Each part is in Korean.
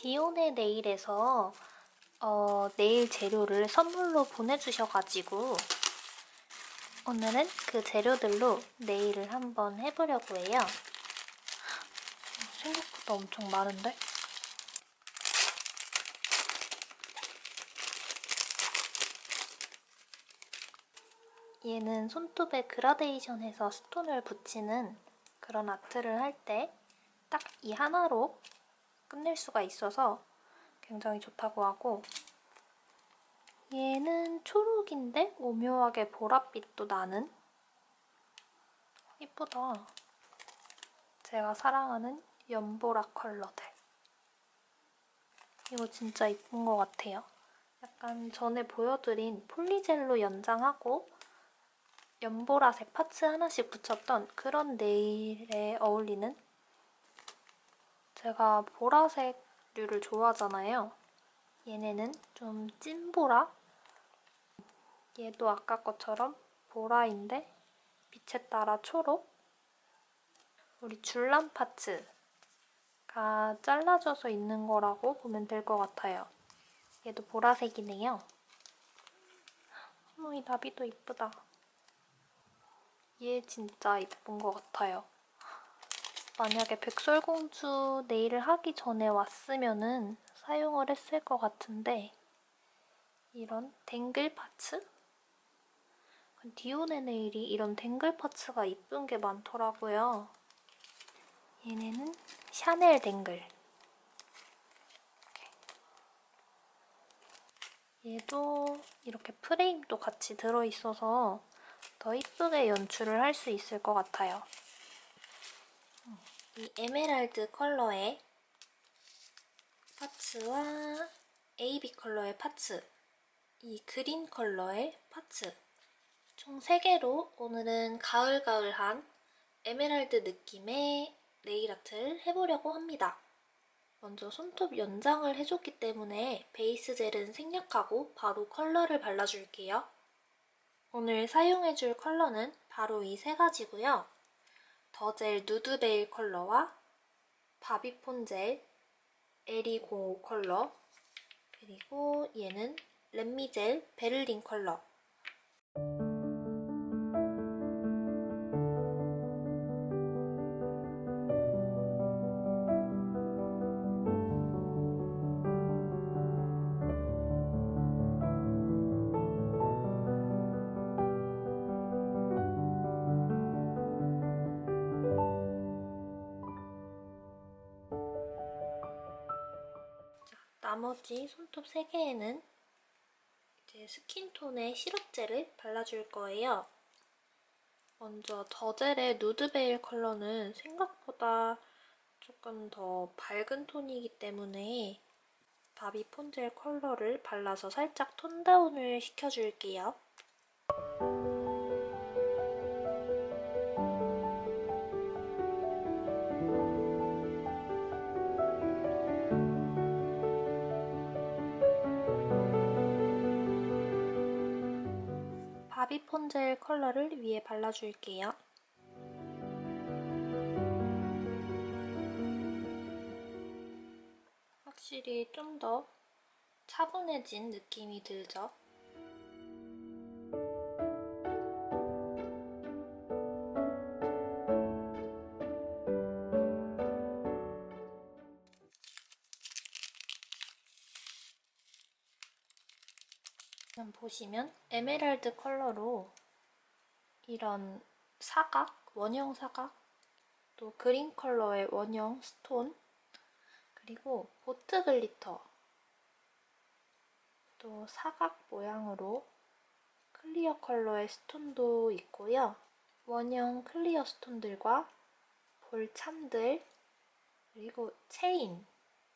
디오네 네일에서 어, 네일 재료를 선물로 보내주셔가지고 오늘은 그 재료들로 네일을 한번 해보려고 해요. 생각보다 엄청 많은데? 얘는 손톱에 그라데이션해서 스톤을 붙이는 그런 아트를 할 때 딱 이 하나로 끝낼 수가 있어서 굉장히 좋다고 하고 얘는 초록인데 오묘하게 보랏빛도 나는 이쁘다. 제가 사랑하는 연보라 컬러들. 이거 진짜 이쁜 것 같아요. 약간 전에 보여드린 폴리젤로 연장하고 연보라색 파츠 하나씩 붙였던 그런 네일에 어울리는 제가 보라색류를 좋아하잖아요. 얘네는 좀 찐보라? 얘도 아까 것처럼 보라인데 빛에 따라 초록? 우리 줄람 파츠가 잘라져서 있는 거라고 보면 될 것 같아요. 얘도 보라색이네요. 어머, 이 나비도 이쁘다. 얘 진짜 이쁜 것 같아요. 만약에 백설공주 네일을 하기 전에 왔으면은 사용을 했을 것 같은데 이런 댕글 파츠? 디오네 네일이 이런 댕글 파츠가 이쁜 게 많더라고요. 얘네는 샤넬 댕글. 얘도 이렇게 프레임도 같이 들어있어서 더 이쁘게 연출을 할 수 있을 것 같아요. 이 에메랄드 컬러의 파츠와 AB 컬러의 파츠, 이 그린 컬러의 파츠 총 3개로 오늘은 가을가을한 에메랄드 느낌의 네일 아트를 해보려고 합니다. 먼저 손톱 연장을 해줬기 때문에 베이스 젤은 생략하고 바로 컬러를 발라줄게요. 오늘 사용해줄 컬러는 바로 이 세 가지고요. 더젤 누드베일 컬러와 바비폰 젤 에리05 컬러 그리고 얘는 렛미젤 베를린 컬러 나머지 손톱 3개에는 이제 스킨톤의 시럽젤을 발라줄 거예요. 먼저 더젤의 누드베일 컬러는 생각보다 조금 더 밝은 톤이기 때문에 바비 폰젤 컬러를 발라서 살짝 톤 다운을 시켜줄게요. 바비 폰젤 컬러를 위에 발라줄게요. 확실히 좀 더 차분해진 느낌이 들죠? 지금 보시면 에메랄드 컬러로 이런 사각, 원형 사각, 또 그린 컬러의 원형 스톤, 그리고 보트 글리터, 또 사각 모양으로 클리어 컬러의 스톤도 있고요. 원형 클리어 스톤들과 볼참들, 그리고 체인,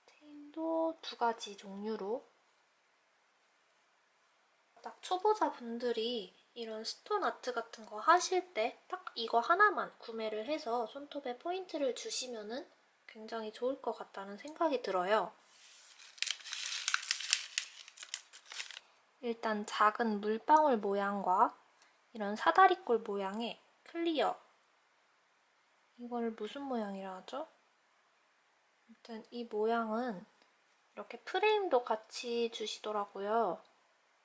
체인도 두 가지 종류로 딱 초보자분들이 이런 스톤 아트 같은 거 하실 때 딱 이거 하나만 구매를 해서 손톱에 포인트를 주시면은 굉장히 좋을 것 같다는 생각이 들어요. 일단 작은 물방울 모양과 이런 사다리꼴 모양의 클리어 이걸 무슨 모양이라 하죠? 일단 이 모양은 이렇게 프레임도 같이 주시더라고요.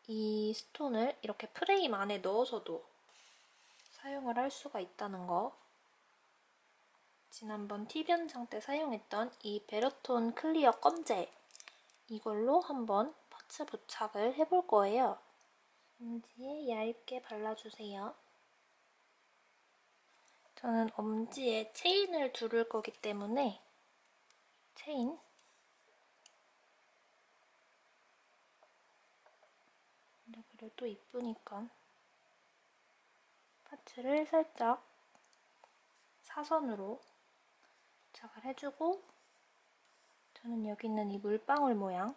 이 스톤을 이렇게 프레임 안에 넣어서도 사용을 할 수가 있다는 거. 지난번 팁연장 때 사용했던 이 베르톤 클리어 껌젤 이걸로 한번 파츠 부착을 해볼 거예요. 엄지에 얇게 발라주세요. 저는 엄지에 체인을 두를 거기 때문에 체인 근데 그래도 이쁘니까 파츠를 살짝 사선으로 부착을 해주고 저는 여기 있는 이 물방울 모양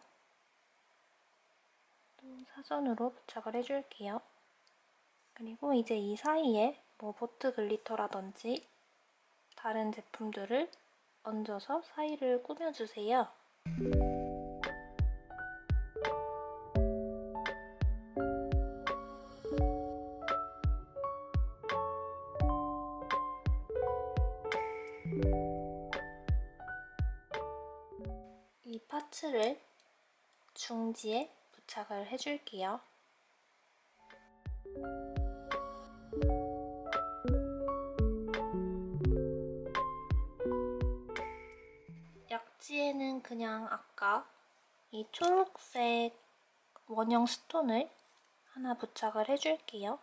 또 사선으로 부착을 해줄게요. 그리고 이제 이 사이에 뭐 보트 글리터라든지 다른 제품들을 얹어서 사이를 꾸며주세요. 이 파츠를 중지에 부착을 해줄게요. 약지에는 그냥 아까 이 초록색 원형 스톤을 하나 부착을 해줄게요.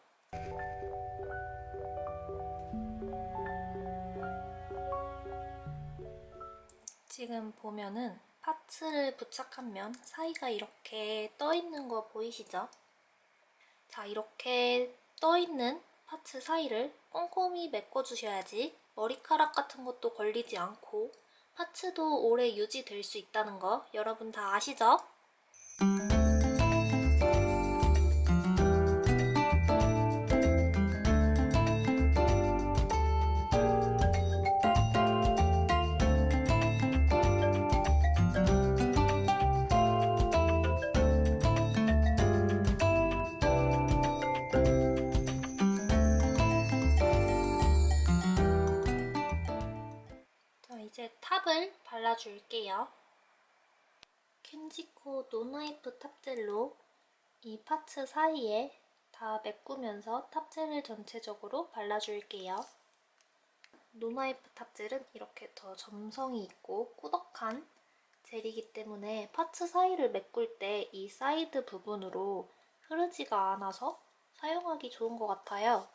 지금 보면은 파츠를 부착하면 사이가 이렇게 떠 있는 거 보이시죠? 자, 이렇게 떠 있는 파츠 사이를 꼼꼼히 메꿔주셔야지 머리카락 같은 것도 걸리지 않고 파츠도 오래 유지될 수 있다는 거 여러분 다 아시죠? 탑을 발라줄게요. 켄지코 노나이프 탑젤로 이 파츠 사이에 다 메꾸면서 탑젤을 전체적으로 발라줄게요. 노나이프 탑젤은 이렇게 더 점성이 있고 꾸덕한 젤이기 때문에 파츠 사이를 메꿀 때 이 사이드 부분으로 흐르지가 않아서 사용하기 좋은 것 같아요.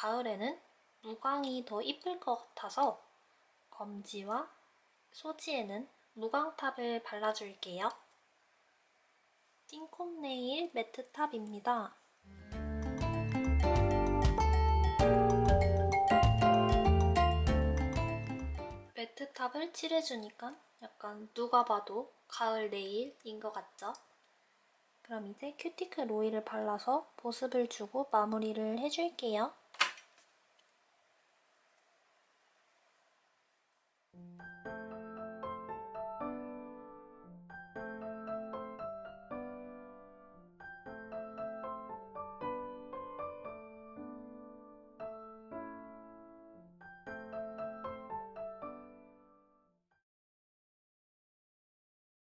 가을에는 무광이 더 이쁠 것 같아서 검지와 소지에는 무광탑을 발라줄게요. 띵콤 네일 매트탑입니다. 매트탑을 칠해주니까 약간 누가 봐도 가을 네일인 것 같죠? 그럼 이제 큐티클 오일을 발라서 보습을 주고 마무리를 해줄게요.